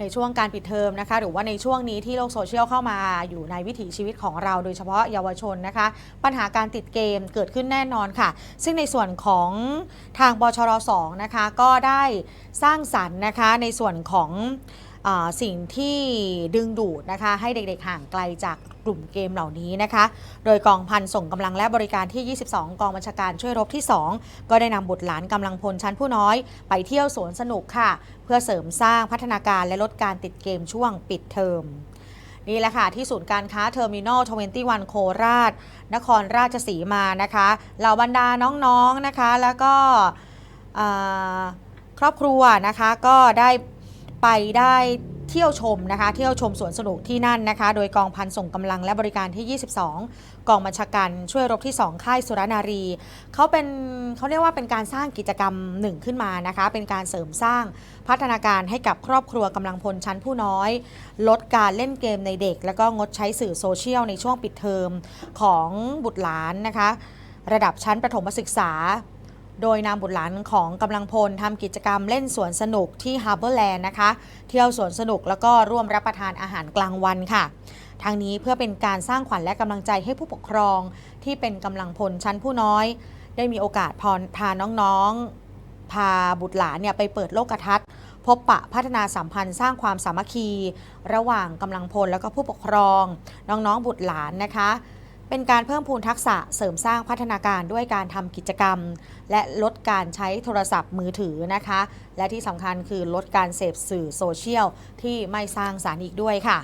ในช่วงการปิดเทอมนะคะ หรือว่าในช่วงนี้ที่โลกโซเชียลเข้ามาอยู่ในวิถีชีวิตของเรา โดยเฉพาะเยาวชนนะคะ ปัญหาการติดเกมเกิดขึ้นแน่นอนค่ะ ซึ่งในส่วนของทางบชร2นะคะก็ได้สร้างสรรค์นะคะในส่วนของ สิ่งที่ดึงดูดนะคะให้เด็กๆห่างไกลจากกลุ่มเกมเหล่านี้นะคะ โดยกองพันส่งกำลังและบริการที่ 22 กองบัญชาการช่วยรบที่ 2 ก็ได้นำบุตรหลานกำลังพลชั้นผู้น้อย ไปเที่ยวสวนสนุกค่ะ เพื่อเสริมสร้างพัฒนาการและลดการติดเกมช่วงปิดเทอมนี่แหละค่ะ ที่ศูนย์การค้าเทอร์มินอล21 โคราช นครราชสีมานะคะเหล่าบรรดาน้องๆนะคะ แล้วก็ครอบครัวนะคะก็ได้ ไปได้เที่ยวชมนะคะ เที่ยวชมสวนสนุกที่นั่นนะคะ โดยกองพันส่งกำลังและบริการที่ 22 กองบัญชาการช่วยรบที่ 2 ค่ายสุรนารี เขาเป็นเขาเรียกว่าเป็นการสร้างกิจกรรมหนึ่งขึ้นมานะคะ เป็นการเสริมสร้างพัฒนาการให้กับครอบครัวกำลังพลชั้นผู้น้อย ลดการเล่นเกมในเด็ก แล้วก็งดใช้สื่อโซเชียลในช่วงปิดเทอมของบุตรหลานนะคะ ระดับชั้นประถมศึกษา โดยนำบุตรหลานของกำลังพลทำกิจกรรมเล่นสวนสนุกที่ฮาร์เบอร์แลนด์นะคะ เที่ยวสวนสนุกแล้วก็ร่วมรับประทานอาหารกลางวันค่ะทางนี้เพื่อเป็นการสร้างขวัญและกำลังใจให้ผู้ปกครอง ที่เป็นกำลังพลชั้นผู้น้อย ได้มีโอกาสพรพาน้องๆ พาบุตรหลานเนี่ยไปเปิดโลกทัศน์ พบปะพัฒนาสัมพันธ์สร้างความสามัคคี ระหว่างกำลังพลแล้วก็ผู้ปกครอง น้องๆบุตรหลานนะคะ เป็นการเพิ่มพูนทักษะเสริมสร้างพัฒนาการด้วยการทำกิจกรรม และลดการใช้โทรศัพท์มือถือนะคะ และที่สำคัญคือลดการเสพสื่อโซเชียลที่ไม่สร้างสารรค์อีกด้วยค่ะ